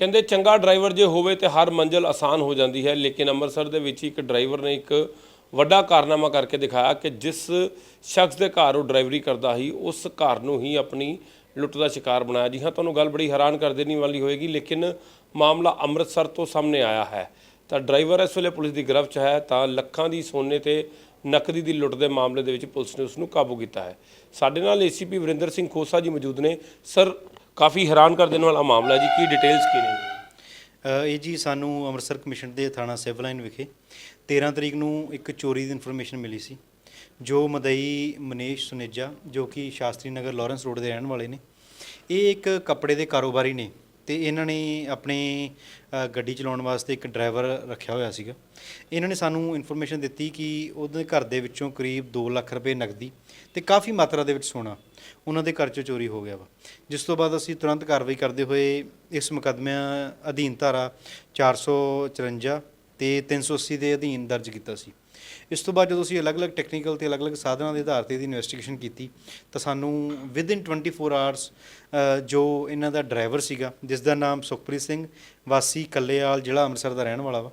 ਕਹਿੰਦੇ ਚੰਗਾ ਡਰਾਈਵਰ ਜੇ ਹੋਵੇ ਤੇ ਹਰ ਮੰਜ਼ਲ ਆਸਾਨ ਹੋ ਜਾਂਦੀ ਹੈ, ਲੇਕਿਨ ਅੰਮ੍ਰਿਤਸਰ ਦੇ ਵਿੱਚ ਇੱਕ ਡਰਾਈਵਰ ਨੇ ਇੱਕ ਵੱਡਾ ਕਾਰਨਾਮਾ ਕਰਕੇ ਦਿਖਾਇਆ ਕਿ ਜਿਸ ਸ਼ਖਸ ਦੇ ਘਰ ਉਹ ਡਰਾਈਵਰੀ ਕਰਦਾ ਸੀ, ਉਸ ਘਰ ਨੂੰ ਹੀ ਆਪਣੀ ਲੁੱਟ ਦਾ ਸ਼ਿਕਾਰ ਬਣਾਇਆ। ਜੀ ਹਾਂ, ਤੁਹਾਨੂੰ ਗੱਲ ਬੜੀ ਹੈਰਾਨ ਕਰ ਦੇਣੀ ਵਾਲੀ ਹੋਏਗੀ, ਲੇਕਿਨ ਮਾਮਲਾ ਅੰਮ੍ਰਿਤਸਰ ਤੋਂ ਸਾਹਮਣੇ ਆਇਆ ਹੈ। ਤਾਂ ਡਰਾਈਵਰ ਇਸ ਵੇਲੇ ਪੁਲਿਸ ਦੀ ਗ੍ਰਿਫਤ 'ਚ ਹੈ, ਤਾਂ ਲੱਖਾਂ ਦੀ ਸੋਨੇ ਤੇ ਨਕਦੀ ਦੀ ਲੁੱਟ ਦੇ ਮਾਮਲੇ ਦੇ ਵਿੱਚ ਪੁਲਿਸ ਨੇ ਉਸ ਨੂੰ ਕਾਬੂ ਕੀਤਾ ਹੈ। ਸਾਡੇ ਨਾਲ ਏਸੀਪੀ ਵਰਿੰਦਰ ਸਿੰਘ ਖੋਸਾ ਜੀ ਮੌਜੂਦ ਨੇ। ਸਰ ਕਾਫੀ ਹੈਰਾਨ ਕਰ ਦੇਣ ਵਾਲਾ ਮਾਮਲਾ ਜੀ ਕੀ ਡਿਟੇਲਸ ਕੀ ਨੇ? ਅ, ਇਹ ਜੀ ਸਾਨੂੰ ਅੰਮ੍ਰਿਤਸਰ ਕਮਿਸ਼ਨ ਦੇ ਥਾਣਾ ਸਿਵਲ ਲਾਈਨ ਵਿਖੇ 13 ਤਰੀਕ ਨੂੰ ਇੱਕ ਚੋਰੀ ਦੀ ਇਨਫੋਰਮੇਸ਼ਨ ਮਿਲੀ ਸੀ ਜੋ ਮਦਈ ਮਨੀਸ਼ ਸੁਨੇਜਾ ਜੋ ਕਿ ਸ਼ਾਸਤਰੀ ਨਗਰ ਲਾਰੈਂਸ ਰੋਡ ਦੇ ਰਹਿਣ ਵਾਲੇ ਨੇ ਇਹ ਇੱਕ ਕੱਪੜੇ ਦੇ ਕਾਰੋਬਾਰੀ ਨੇ ਤੇ ਇਹਨਾਂ ਨੇ ਆਪਣੇ ਗੱਡੀ ਚਲਾਉਣ ਵਾਸਤੇ ਇੱਕ ਡਰਾਈਵਰ ਰੱਖਿਆ ਹੋਇਆ ਸੀਗਾ। ਇਹਨਾਂ ਨੇ ਸਾਨੂੰ ਇਨਫੋਰਮੇਸ਼ਨ ਦਿੱਤੀ ਕਿ ਉਹਦੇ ਘਰ ਦੇ ਵਿੱਚੋਂ ਕਰੀਬ 2 ਲੱਖ ਰੁਪਏ ਨਕਦੀ ਤੇ ਕਾਫੀ ਮਾਤਰਾ ਦੇ ਵਿੱਚ ਸੋਨਾ ਉਹਨਾਂ ਦੇ ਘਰ 'ਚੋਂ ਚੋਰੀ ਹੋ ਗਿਆ ਵਾ। ਜਿਸ ਤੋਂ ਬਾਅਦ ਅਸੀਂ ਤੁਰੰਤ ਕਾਰਵਾਈ ਕਰਦੇ ਹੋਏ ਇਸ ਮੁਕੱਦਮੇ ਅਧੀਨ ਧਾਰਾ 454 ਤੇ 380 ਦੇ ਅਧੀਨ ਦਰਜ ਕੀਤਾ ਸੀ। ਇਸ ਤੋਂ ਬਾਅਦ ਜਦੋਂ ਅਸੀਂ ਅਲੱਗ-ਅਲੱਗ ਟੈਕਨੀਕਲ ਤੇ ਅਲੱਗ-ਅਲੱਗ ਸਾਧਨਾਂ ਦੇ ਆਧਾਰ ਤੇ ਇਹਦੀ ਇਨਵੈਸਟੀਗੇਸ਼ਨ ਕੀਤੀ, ਤਾਂ ਸਾਨੂੰ ਵਿਦਿਨ 24 ਆਵਰਸ ਜੋ ਇਹਨਾਂ ਦਾ ਡਰਾਈਵਰ ਸੀਗਾ, ਜਿਸ ਦਾ ਨਾਮ ਸੁਖਪ੍ਰੀਤ ਸਿੰਘ, ਵਾਸੀ ਕੱਲੇਵਾਲ ਜ਼ਿਲ੍ਹਾ ਅੰਮ੍ਰਿਤਸਰ ਦਾ ਰਹਿਣ ਵਾਲਾ ਵਾ,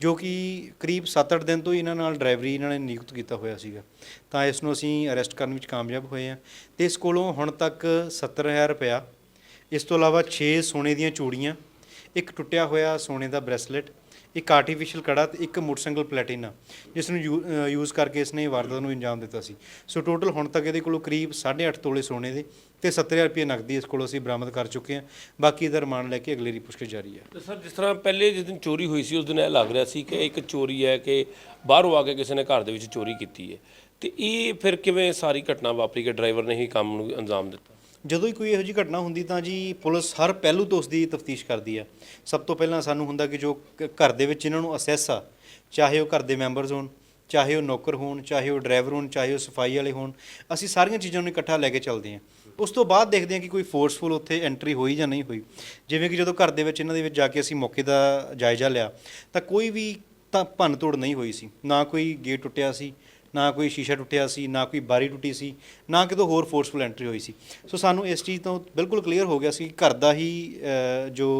ਜੋ ਕਿ ਕਰੀਬ 7-8 ਦਿਨ ਤੋਂ ਹੀ ਇਹਨਾਂ ਨਾਲ ਡਰਾਈਵਰੀ ਇਹਨਾਂ ਨੇ ਨਿਯੁਕਤ ਕੀਤਾ ਹੋਇਆ ਸੀਗਾ। ਤਾਂ ਇਸ ਨੂੰ ਅਸੀਂ ਅਰੈਸਟ ਕਰਨ ਵਿੱਚ ਕਾਮਯਾਬ ਹੋਏ ਹਾਂ ਤੇ ਇਸ ਕੋਲੋਂ ਹੁਣ ਤੱਕ 70000 ਰੁਪਇਆ, ਇਸ ਤੋਂ ਇਲਾਵਾ 6 ਸੋਨੇ ਦੀਆਂ ਚੂੜੀਆਂ, ਇੱਕ ਟੁੱਟਿਆ ਹੋਇਆ ਸੋਨੇ ਦਾ ਬ੍ਰੈਸਲੇਟ ਇੱਕ ਆਰਟੀਫੀਸ਼ੀਅਲ ਕੜਾ ਤੇ ਇੱਕ ਮੋਟਰਸਾਈਕਲ ਪਲੈਟੀਨਾ ਜਿਸ ਨੂੰ ਯੂਜ਼ ਕਰਕੇ ਇਸ ਨੇ ਵਾਰਦਾਤ ਨੂੰ ਅੰਜਾਮ ਦਿੱਤਾ ਸੀ। ਸੋ ਟੋਟਲ ਹੁਣ ਤੱਕ ਇਹਦੇ ਕੋਲੋਂ ਕਰੀਬ 8.5 ਤੋਲੇ ਸੋਨੇ ਦੇ ਤੇ 70000 ਰੁਪਏ ਨਕਦੀ ਇਸ ਕੋਲੋਂ ਅਸੀਂ ਬਰਾਮਦ ਕਰ ਚੁੱਕੇ ਹਾਂ। ਬਾਕੀ ਇਹਦਾ ਰਿਮਾਂਡ ਲੈ ਕੇ ਅਗਲੇਰੀ ਪੁੱਛਗਿੱਛ ਜਾਰੀ ਹੈ। ਤੇ ਸਰ, ਜਿਸ ਤਰ੍ਹਾਂ ਪਹਿਲੇ ਜਿਸ ਦਿਨ ਚੋਰੀ ਹੋਈ ਸੀ, ਉਸ ਦਿਨ ਇਹ ਲੱਗ ਰਿਹਾ ਸੀ ਕਿ ਇੱਕ ਚੋਰੀ ਹੈ ਕਿ ਬਾਹਰੋਂ ਆ ਕੇ ਕਿਸੇ ਨੇ ਘਰ ਦੇ ਵਿੱਚ ਚੋਰੀ ਕੀਤੀ ਹੈ। ਤੇ ਇਹ ਫਿਰ ਕਿਵੇਂ ਸਾਰੀ ਘਟਨਾ ਵਾਪਰੀ ਕਿ ਡਰਾਈਵਰ ਨੇ ਹੀ ਕੰਮ ਨੂੰ ਅੰਜਾਮ ਦਿੱਤਾ? ਜਦੋਂ ਹੀ ਕੋਈ ਇਹੋ ਜਿਹੀ ਘਟਨਾ ਹੁੰਦੀ ਤਾਂ ਜੀ ਪੁਲਿਸ ਹਰ ਪਹਿਲੂ ਤੋਂ ਉਸ ਦੀ ਤਫਤੀਸ਼ ਕਰਦੀ ਆ ਸਭ ਤੋਂ ਪਹਿਲਾਂ ਸਾਨੂੰ ਹੁੰਦਾ ਕਿ ਜੋ ਕ- ਘਰ ਦੇ ਵਿੱਚ ਇਹਨਾਂ ਨੂੰ ਅਸੈਸ ਆ, ਚਾਹੇ ਉਹ ਘਰ ਦੇ ਮੈਂਬਰਸ ਹੋਣ, ਚਾਹੇ ਉਹ ਨੌਕਰ ਹੋਣ, ਚਾਹੇ ਉਹ ਡਰਾਈਵਰ ਹੋਣ, ਚਾਹੇ ਉਹ ਸਫ਼ਾਈ ਵਾਲੇ ਹੋਣ, ਅਸੀਂ ਸਾਰੀਆਂ ਚੀਜ਼ਾਂ ਨੂੰ ਇਕੱਠਾ ਲੈ ਕੇ ਚੱਲਦੇ ਹਾਂ। ਉਸ ਤੋਂ ਬਾਅਦ ਦੇਖਦੇ ਹਾਂ ਕਿ ਕੋਈ ਫੋਰਸਫੁਲ ਉੱਥੇ ਐਂਟਰੀ ਹੋਈ ਜਾਂ ਨਹੀਂ ਹੋਈ। ਜਿਵੇਂ ਕਿ ਜਦੋਂ ਘਰ ਦੇ ਵਿੱਚ ਇਹਨਾਂ ਦੇ ਵਿੱਚ ਜਾ ਕੇ ਅਸੀਂ ਮੌਕੇ ਦਾ ਜਾਇਜ਼ਾ ਲਿਆ, ਤਾਂ ਕੋਈ ਵੀ ਤਾਂ ਭੰਨ ਤੋੜ ਨਹੀਂ ਹੋਈ ਸੀ। ਨਾ ਕੋਈ ਗੇਟ ਟੁੱਟਿਆ ਸੀ ਨਾ ਕੋਈ ਸ਼ੀਸ਼ਾ ਟੁੱਟਿਆ ਸੀ ਨਾ ਕੋਈ ਬਾਰੀ ਟੁੱਟੀ ਸੀ ਨਾ ਕਿਤੋਂ ਹੋਰ ਫੋਰਸਫੁਲ ਐਂਟਰੀ ਹੋਈ ਸੀ। ਸੋ ਸਾਨੂੰ ਇਸ ਚੀਜ਼ ਤੋਂ ਬਿਲਕੁਲ ਕਲੀਅਰ ਹੋ ਗਿਆ ਸੀ ਕਿ ਘਰ ਦਾ ਹੀ ਜੋ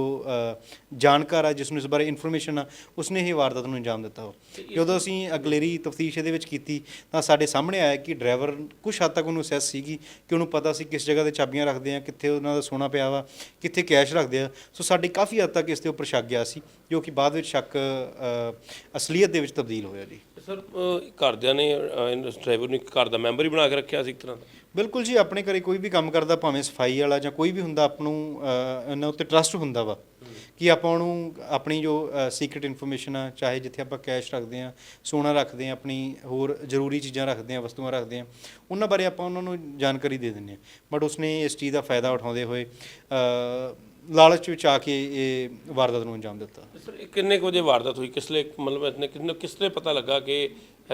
ਜਾਣਕਾਰ ਆ ਜਿਸ ਨੂੰ ਇਸ ਬਾਰੇ ਇਨਫੋਰਮੇਸ਼ਨ ਆ ਉਸਨੇ ਹੀ ਵਾਰਦਾਤ ਨੂੰ ਅੰਜਾਮ ਦਿੱਤਾ ਹੋ ਜਦੋਂ ਅਸੀਂ ਅਗਲੇਰੀ ਤਫਤੀਸ਼ ਇਹਦੇ ਵਿੱਚ ਕੀਤੀ ਤਾਂ ਸਾਡੇ ਸਾਹਮਣੇ ਆਇਆ ਕਿ ਡਰਾਈਵਰ ਕੁਝ ਹੱਦ ਤੱਕ ਉਹਨੂੰ ਸੈਸ ਸੀਗੀ ਕਿ ਉਹਨੂੰ ਪਤਾ ਸੀ ਕਿਸ ਜਗ੍ਹਾ ਤੇ ਚਾਬੀਆਂ ਰੱਖਦੇ ਆ ਕਿੱਥੇ ਉਹਨਾਂ ਦਾ ਸੋਨਾ ਪਿਆ ਵਾ ਕਿੱਥੇ ਕੈਸ਼ ਰੱਖਦੇ ਆ। ਸੋ ਸਾਡੀ ਕਾਫੀ ਹੱਦ ਤੱਕ ਇਸ ਦੇ ਉੱਪਰ ਸ਼ੱਕ ਗਿਆ ਸੀ ਜੋ ਕਿ ਬਾਅਦ ਵਿੱਚ ਸ਼ੱਕ ਅਸਲੀਅਤ ਦੇ ਵਿੱਚ ਤਬਦੀਲ ਹੋਇਆ ਜੀ। ਸਰ ਘਰਦਿਆਂ ਨੇ ਇਸ ਡਰਾਈਵਰ ਨੂੰ ਇੱਕ ਘਰ ਦਾ ਮੈਂਬਰ ਹੀ ਬਣਾ ਕੇ ਰੱਖਿਆ ਸੀ ਇੱਕ ਤਰ੍ਹਾਂ ਦਾ? ਬਿਲਕੁਲ ਜੀ, ਆਪਣੇ ਘਰੇ ਕੋਈ ਵੀ ਕੰਮ ਕਰਦਾ, ਭਾਵੇਂ ਸਫ਼ਾਈ ਵਾਲਾ ਜਾਂ ਕੋਈ ਵੀ ਹੁੰਦਾ, ਆਪ ਨੂੰ ਇਹਨਾਂ ਉੱਤੇ ਟਰਸਟ ਹੁੰਦਾ ਵਾ ਕਿ ਆਪਾਂ ਉਹਨੂੰ ਆਪਣੀ ਜੋ ਸੀਕ੍ਰੀਟ ਇਨਫੋਰਮੇਸ਼ਨ ਆ, ਚਾਹੇ ਜਿੱਥੇ ਆਪਾਂ ਕੈਸ਼ ਰੱਖਦੇ ਆ ਸੋਨਾ ਰੱਖਦੇ ਆ ਆਪਣੀ ਹੋਰ ਜ਼ਰੂਰੀ ਚੀਜ਼ਾਂ ਰੱਖਦੇ ਆ ਵਸਤੂਆਂ ਰੱਖਦੇ ਆ ਉਹਨਾਂ ਬਾਰੇ ਆਪਾਂ ਉਹਨਾਂ ਨੂੰ ਜਾਣਕਾਰੀ ਦੇ ਦਿੰਦੇ ਆ ਬਟ ਉਸਨੇ ਇਸ ਚੀਜ਼ ਦਾ ਫਾਇਦਾ ਉਠਾਉਂਦੇ ਹੋਏ ਲਾਲਚ ਵਿੱਚ ਆ ਕੇ ਇਹ ਵਾਰਦਾਤ ਨੂੰ ਅੰਜਾਮ ਦਿੱਤਾ। ਸਰ, ਇਹ ਕਿੰਨੇ ਕੁ ਵਜੇ ਵਾਰਦਾਤ ਹੋਈ? ਕਿਸ ਲਈ ਮਤਲਬ ਇਤਨੇ ਕਿੰਨੇ ਕਿਸ ਲਈ ਪਤਾ ਲੱਗਾ ਕਿ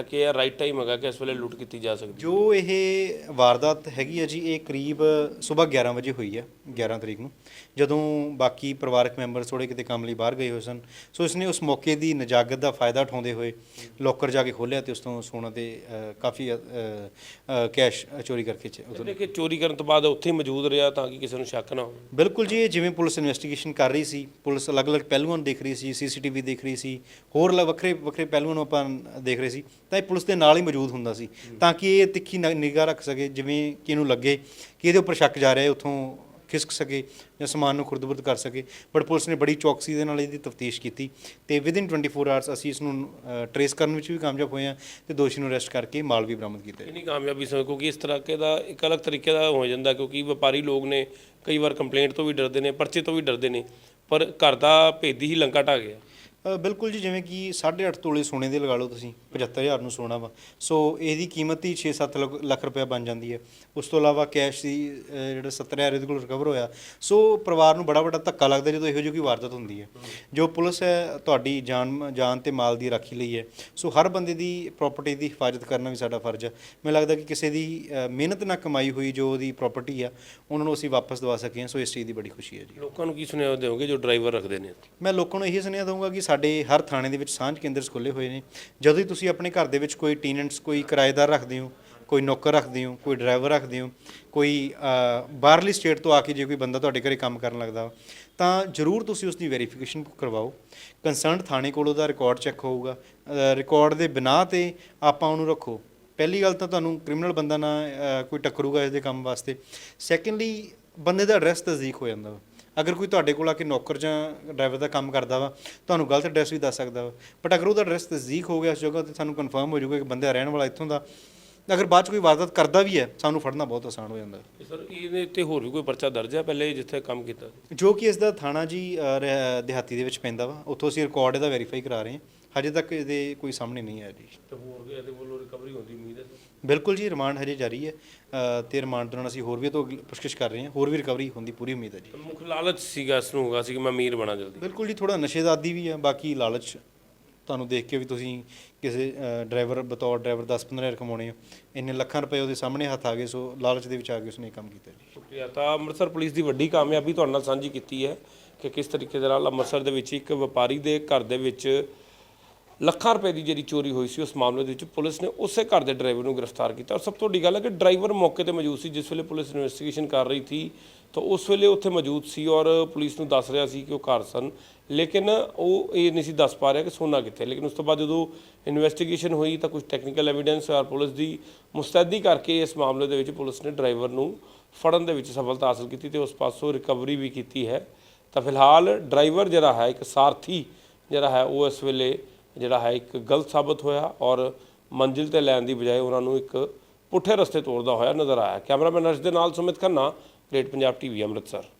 ਕਿ ਇਹ ਰਾਈਟ ਟਾਈਮ ਹੈਗਾ ਕਿ ਇਸ ਵੇਲੇ ਲੁੱਟ ਕੀਤੀ ਜਾ ਸਕਦੀ ਜੋ ਇਹ ਵਾਰਦਾਤ ਹੈਗੀ ਹੈ ਜੀ ਇਹ ਕਰੀਬ ਸਵੇਰ 11 ਵਜੇ ਹੋਈ ਹੈ 11 ਤਰੀਕ ਨੂੰ। ਜਦੋਂ ਬਾਕੀ ਪਰਿਵਾਰਕ ਮੈਂਬਰ ਥੋੜੇ ਕਿਤੇ ਕੰਮ ਲਈ ਬਾਹਰ ਗਏ ਹੋਏ ਸਨ ਸੋ ਇਸਨੇ ਉਸ ਮੌਕੇ ਦੀ ਨਜਾਕਤ ਦਾ ਫਾਇਦਾ ਉਠਾਉਂਦੇ ਹੋਏ ਲੋਕਰ ਜਾ ਕੇ ਖੋਲ੍ਹਿਆ ਤੇ ਉਸ ਤੋਂ ਸੋਨਾ ਤੇ ਅ, ਕਾਫੀ ਅ, ਅ, ਕੈਸ਼ ਚੋਰੀ ਕਰਕੇ ਚ- ਕਿ ਚੋਰੀ ਕਰਨ ਤੋਂ ਬਾਅਦ ਉੱਥੇ ਹੀ ਮੌਜੂਦ ਰਿਹਾ ਤਾਂ ਕਿ ਕਿਸੇ ਨੂੰ ਸ਼ੱਕ ਨਾ ਹੋਵੇ। ਬਿਲਕੁਲ ਜੀ ਇਹ ਜਿਵੇਂ ਪੁਲਿਸ ਇਨਵੈਸਟੀਗੇਸ਼ਨ ਕਰ ਰਹੀ ਸੀ ਪੁਲਿਸ ਅਲੱਗ-ਅਲੱਗ ਪਹਿਲੂਆਂ ਨੂੰ ਦੇਖ ਰਹੀ ਸੀ ਸੀਸੀਟੀਵੀ ਦੇਖ ਰਹੀ ਸੀ ਹੋਰ ਲ- ਵੱਖਰੇ ਵੱਖਰੇ ਪਹਿਲੂਆਂ ਨੂੰ ਆਪਾਂ ਦੇਖ ਰਹੇ ਸੀ। ਤਾਂ ਇਹ ਪੁਲਿਸ ਦੇ ਨਾਲ ਹੀ ਮੌਜੂਦ ਹੁੰਦਾ ਸੀ ਤਾਂ ਕਿ ਇਹ ਤਿੱਖੀ ਨਿਗਾਹ ਰੱਖ ਸਕੇ, ਜਿਵੇਂ ਕਿ ਇਹਨੂੰ ਲੱਗੇ ਕਿ ਇਹਦੇ ਉੱਪਰ ਸ਼ੱਕ ਜਾ ਰਿਹਾ ਹੈ, ਉੱਥੋਂ ਖਿਸਕ ਸਕੇ ਜਾਂ ਸਮਾਨ ਨੂੰ ਖੁਰਦਬੁਰਦ ਕਰ ਸਕੇ। ਬਟ ਪੁਲਿਸ ਨੇ ਬੜੀ ਚੌਕਸੀ ਦੇ ਨਾਲ ਇਹਦੀ ਤਫਤੀਸ਼ ਕੀਤੀ ਤੇ ਵਿਦਿਨ 24 ਆਵਰਸ ਅਸੀਂ ਇਸ ਨੂੰ ਟਰੇਸ ਕਰਨ ਵਿੱਚ ਵੀ ਕਾਮਯਾਬ ਹੋਏ ਹਾਂ ਤੇ ਦੋਸ਼ੀ ਨੂੰ ਅਰੈਸਟ ਕਰਕੇ ਮਾਲ ਵੀ ਬਰਾਮਦ ਕੀਤਾ ਹੈ। ਕਿੰਨੀ ਕਾਮਯਾਬੀ ਸਮਝ ਕਿਉਂਕਿ ਇਸ ਤਰ੍ਹਾਂ ਦਾ ਇੱਕ ਅਲੱਗ ਤਰੀਕੇ ਦਾ ਹੋ ਜਾਂਦਾ, ਕਿਉਂਕਿ ਵਪਾਰੀ ਲੋਕ ਨੇ ਕਈ ਵਾਰ ਕੰਪਲੇਂਟ ਤੋਂ ਵੀ ਡਰਦੇ ਨੇ, ਪਰਚੇ ਤੋਂ ਵੀ ਡਰਦੇ ਨੇ, ਪਰ ਘਰ ਦਾ ਭੇਦੀ ਹੀ ਲੰਕਾ ਢਾ ਗਿਆ। ਬਿਲਕੁਲ ਜੀ ਜਿਵੇਂ ਕਿ 8.5 ਤੋਲੇ ਸੋਨੇ ਦੇ ਲਗਾ ਲਓ ਤੁਸੀਂ 75000 ਨੂੰ ਸੋਨਾ ਵਾ। ਸੋ ਇਹਦੀ ਕੀਮਤ ਹੀ 6-7 ਲੱਖ- ਰੁਪਏ ਬਣ ਜਾਂਦੀ ਹੈ। ਉਸ ਤੋਂ ਇਲਾਵਾ ਕੈਸ਼ ਦੀ ਜਿਹੜਾ 70000 ਇਹਦੇ ਕੋਲ ਰਿਕਵਰ ਹੋਇਆ। ਸੋ ਪਰਿਵਾਰ ਨੂੰ ਬੜਾ ਵੱਡਾ ਧੱਕਾ ਲੱਗਦਾ ਜਦੋਂ ਇਹੋ ਜਿਹੀ ਕੋਈ ਵਾਰਦਾਤ ਹੁੰਦੀ ਹੈ। ਜੋ ਪੁਲਿਸ ਹੈ ਤੁਹਾਡੀ ਜਾਨ ਜਾਨ ਤੇ ਮਾਲ ਦੀ ਰਾਖੀ ਲਈ ਹੈ। ਸੋ ਹਰ ਬੰਦੇ ਦੀ ਪ੍ਰਾਪਰਟੀ ਦੀ ਹਿਫਾਜ਼ਤ ਕਰਨਾ ਵੀ ਸਾਡਾ ਫਰਜ਼ ਹੈ। ਮੈਨੂੰ ਲੱਗਦਾ ਕਿ ਕਿਸੇ ਦੀ ਮਿਹਨਤ ਨਾਲ ਕਮਾਈ ਹੋਈ ਜੋ ਉਹਦੀ ਪ੍ਰਾਪਰਟੀ ਆ ਉਹਨਾਂ ਨੂੰ ਅਸੀਂ ਵਾਪਸ ਦਵਾ ਸਕੇ ਹਾਂ ਸੋ ਇਸ ਚੀਜ਼ ਦੀ ਬੜੀ ਖੁਸ਼ੀ ਹੈ ਜੀ। ਲੋਕਾਂ ਨੂੰ ਕੀ ਸੁਨੇਹਾ ਦਿਓਗੇ ਜੋ ਡਰਾਈਵਰ ਰੱਖਦੇ ਨੇ? ਮੈਂ ਲੋਕਾਂ ਨੂੰ ਇਹੀ ਸੁਨੇਹਾ ਦਊਂਗਾ ਕਿ ਸਾਡੇ ਹਰ ਥਾਣੇ ਦੇ ਵਿੱਚ ਸਾਂਝ ਕੇਂਦਰ ਖੁੱਲ੍ਹੇ ਹੋਏ ਨੇ। ਜਦੋਂ ਹੀ ਤੁਸੀਂ ਆਪਣੇ ਘਰ ਦੇ ਵਿੱਚ ਕੋਈ ਟੈਨੈਂਟਸ ਕੋਈ ਕਿਰਾਏਦਾਰ ਰੱਖਦੇ ਹੋ ਕੋਈ ਨੌਕਰ ਰੱਖਦੇ ਹੋ ਕੋਈ ਡਰਾਈਵਰ ਰੱਖਦੇ ਹੋ ਕੋਈ ਬਾਹਰਲੀ ਸਟੇਟ ਤੋਂ ਆ ਕੇ ਜੇ ਕੋਈ ਬੰਦਾ ਤੁਹਾਡੇ ਘਰੇ ਕੰਮ ਕਰਨ ਲੱਗਦਾ ਵਾ, ਤਾਂ ਜ਼ਰੂਰ ਤੁਸੀਂ ਉਸ ਦੀ ਵੈਰੀਫਿਕੇਸ਼ਨ ਕਰਵਾਓ। ਕੰਸਰਨਡ ਥਾਣੇ ਕੋਲ ਉਹਦਾ ਰਿਕਾਰਡ ਚੈੱਕ ਹੋਊਗਾ। ਰਿਕਾਰਡ ਦੇ ਬਿਨਾ ਤੇ ਆਪਾਂ ਉਹਨੂੰ ਰੱਖੋ। ਪਹਿਲੀ ਗੱਲ ਤਾਂ ਤੁਹਾਨੂੰ ਕ੍ਰਿਮੀਨਲ ਬੰਦਾ ਨਾ ਕੋਈ ਟੱਕਰੂਗਾ ਇਸ ਦੇ ਕੰਮ ਵਾਸਤੇ। ਸੈਕੰਡਲੀ ਬੰਦੇ ਦਾ ਐਡਰੈਸ ਤਸਦੀਕ ਹੋ ਜਾਂਦਾ ਵਾ। ਅਗਰ ਕੋਈ ਤੁਹਾਡੇ ਕੋਲ ਆ ਕੇ ਨੌਕਰ ਜਾਂ ਡਰਾਈਵਰ ਦਾ ਕੰਮ ਕਰਦਾ ਵਾ ਤੁਹਾਨੂੰ ਗਲਤ ਐਡਰੈਸ ਵੀ ਦੱਸ ਸਕਦਾ ਵਾ। ਬਟ ਅਗਰ ਉਹਦਾ ਐਡਰੈਸ ਤਸਦੀਕ ਹੋ ਗਿਆ ਉਸ ਜਗ੍ਹਾ ਤੇ ਸਾਨੂੰ ਕਨਫਰਮ ਹੋ ਜਾਊਗਾ ਕਿ ਬੰਦਾ ਰਹਿਣ ਵਾਲਾ ਇੱਥੋਂ ਦਾ। ਅਗਰ ਬਾਅਦ ਚ ਕੋਈ ਵਾਰਦਾਤ ਕਰਦਾ ਵੀ ਹੈ ਸਾਨੂੰ ਫੜਨਾ ਬਹੁਤ ਆਸਾਨ ਹੋ ਜਾਂਦਾ। ਸਰ ਇਹਦੇ ਤੇ ਹੋਰ ਵੀ ਕੋਈ ਪਰਚਾ ਦਰਜ ਹੈ ਪਹਿਲੇ ਜਿੱਥੇ ਕੰਮ ਕੀਤਾ? ਜੋ ਕਿ ਇਸ ਦਾ ਥਾਣਾ ਜੀ ਅ, ਰ- ਦਿਹਾਤੀ ਦੇ ਵਿੱਚ ਪੈਂਦਾ ਵਾ। ਉੱਥੋਂ ਅਸੀਂ ਰਿਕਾਰਡ ਇਹਦਾ ਵੈਰੀਫਾਈ ਕਰਾ ਰਹੇ ਹਾਂ। ਹਜੇ ਤੱਕ ਇਹਦੇ ਕੋਈ ਸਾਹਮਣੇ ਨਹੀਂ ਆਇਆ ਜੀ। ਤੇ ਹੋਰ ਵੀ ਇਹਦੇ ਵੱਲੋਂ ਰਿਕਵਰੀ ਹੁੰਦੀ ਬਿਲਕੁਲ ਜੀ ਰਿਮਾਂਡ ਹਜੇ ਜਾਰੀ ਹੈ ਅ, ਤੇ ਰਿਮਾਂਡ ਦੌਰਾਨ ਅਸੀਂ ਹੋਰ ਵੀ ਇਹ ਤੋਂ ਪੁੱਛਗਿੱਛ ਕਰ ਰਹੇ ਹਾਂ ਹੋਰ ਵੀ ਰਿਕਵਰੀ ਹੋਣ ਦੀ ਪੂਰੀ ਉਮੀਦ ਹੈ ਜੀ। ਮੁੱਖ ਲਾਲਚ ਸੀਗਾ ਇਸ ਨੂੰ ਹੋਗਾ ਸੀ ਕਿ ਮੈਂ ਅਮੀਰ ਬਣਾ ਜਲਦੀ। ਬਿਲਕੁਲ ਜੀ ਥੋੜਾ ਨਸ਼ੇ ਦਾ ਆਦੀ ਵੀ ਹੈ ਬਾਕੀ ਲਾਲਚ ਤੁਹਾਨੂੰ ਦੇਖ ਕੇ ਵੀ ਤੁਸੀਂ ਕਿਸੇ ਡਰਾਈਵਰ ਬਤੌਰ ਡਰਾਈਵਰ 10-15 ਹਜ਼ਾਰ ਕਮਾਉਣੇ ਹੋ ਇੰਨੇ ਲੱਖਾਂ ਰੁਪਏ ਉਹਦੇ ਸਾਹਮਣੇ ਹੱਥ ਆ ਗਏ ਸੋ ਲਾਲਚ ਦੇ ਵਿੱਚ ਆ ਕੇ ਉਸਨੇ ਇਹ ਕੰਮ ਕੀਤਾ ਜੀ। ਸ਼ੁਕਰੀਆ। ਤਾਂ ਅੰਮ੍ਰਿਤਸਰ ਪੁਲਿਸ ਦੀ ਵੱਡੀ ਕਾਮਯਾਬੀ ਤੁਹਾਡੇ ਨਾਲ ਸਾਂਝੀ ਕੀਤੀ ਹੈ ਕਿ ਕਿਸ ਤਰੀਕੇ ਦੇ ਨਾਲ ਅੰਮ੍ਰਿਤਸਰ ਦੇ ਵਿੱਚ ਇੱਕ ਵਪਾਰੀ ਦੇ ਘਰ ਦੇ ਵਿੱਚ ਲੱਖਾਂ ਰੁਪਏ ਦੀ ਜਿਹੜੀ ਚੋਰੀ ਹੋਈ ਸੀ ਉਸ ਮਾਮਲੇ ਦੇ ਵਿੱਚ ਪੁਲਿਸ ਨੇ ਉਸੇ ਘਰ ਦੇ ਡਰਾਈਵਰ ਨੂੰ ਗ੍ਰਿਫਤਾਰ ਕੀਤਾ। ਔਰ ਸਭ ਤੋਂ ਵੱਡੀ ਗੱਲ ਹੈ ਕਿ ਡਰਾਈਵਰ ਮੌਕੇ ਤੇ ਮੌਜੂਦ ਸੀ, ਜਿਸ ਵੇਲੇ ਪੁਲਿਸ ਇਨਵੈਸਟੀਗੇਸ਼ਨ ਕਰ ਰਹੀ ਸੀ, ਤਾਂ ਉਸ ਵੇਲੇ ਉੱਥੇ ਮੌਜੂਦ ਸੀ ਔਰ ਪੁਲਿਸ ਨੂੰ ਦੱਸ ਰਿਹਾ ਸੀ ਕਿ ਉਹ ਘਰ ਸਨ। ਲੇਕਿਨ ਉਹ ਇਹ ਨਹੀਂ ਸੀ ਦੱਸ ਪਾ ਰਿਹਾ ਕਿ ਸੋਨਾ ਕਿੱਥੇ ਲੇਕਿਨ ਉਸ ਤੋਂ ਬਾਅਦ ਜਦੋਂ ਇਨਵੈਸਟੀਗੇਸ਼ਨ ਹੋਈ ਤਾਂ ਕੁਝ ਟੈਕਨੀਕਲ ਐਵੀਡੈਂਸ ਔਰ ਪੁਲਿਸ ਦੀ ਮੁਸਤੈਦੀ ਕਰਕੇ ਇਸ ਮਾਮਲੇ ਦੇ ਵਿੱਚ ਪੁਲਿਸ ਨੇ ਡਰਾਈਵਰ ਨੂੰ ਫੜਨ ਦੇ ਵਿੱਚ ਸਫਲਤਾ ਹਾਸਲ ਕੀਤੀ ਤੇ ਉਸ ਪਾਸੋਂ ਰਿਕਵਰੀ ਵੀ ਕੀਤੀ ਹੈ। ਤਾਂ ਫਿਲਹਾਲ ਡਰਾਈਵਰ ਜਿਹੜਾ ਹੈ, ਇੱਕ ਸਾਰਥੀ ਜਿਹੜਾ ਹੈ, ਉਹ ਇਸ ਵੇਲੇ ਜਿਹੜਾ ਹੈ, ਇੱਕ ਗਲਤ ਸਾਬਤ ਹੋਇਆ ਔਰ ਮੰਜ਼ਿਲ ਤੇ ਲੈਣ ਦੀ ਬਜਾਏ ਉਹਨਾਂ ਨੂੰ ਇੱਕ ਪੁੱਠੇ ਰਸਤੇ ਤੋਰਦਾ ਹੋਇਆ ਨਜ਼ਰ ਆਇਆ। ਕੈਮਰਾਮੈਨ ਅਰਸ਼ ਦੇ ਨਾਲ ਸੁਮਿਤ ਖੰਨਾ ਗ੍ਰੇਟ ਪੰਜਾਬ ਟੀਵੀ, ਅੰਮ੍ਰਿਤਸਰ।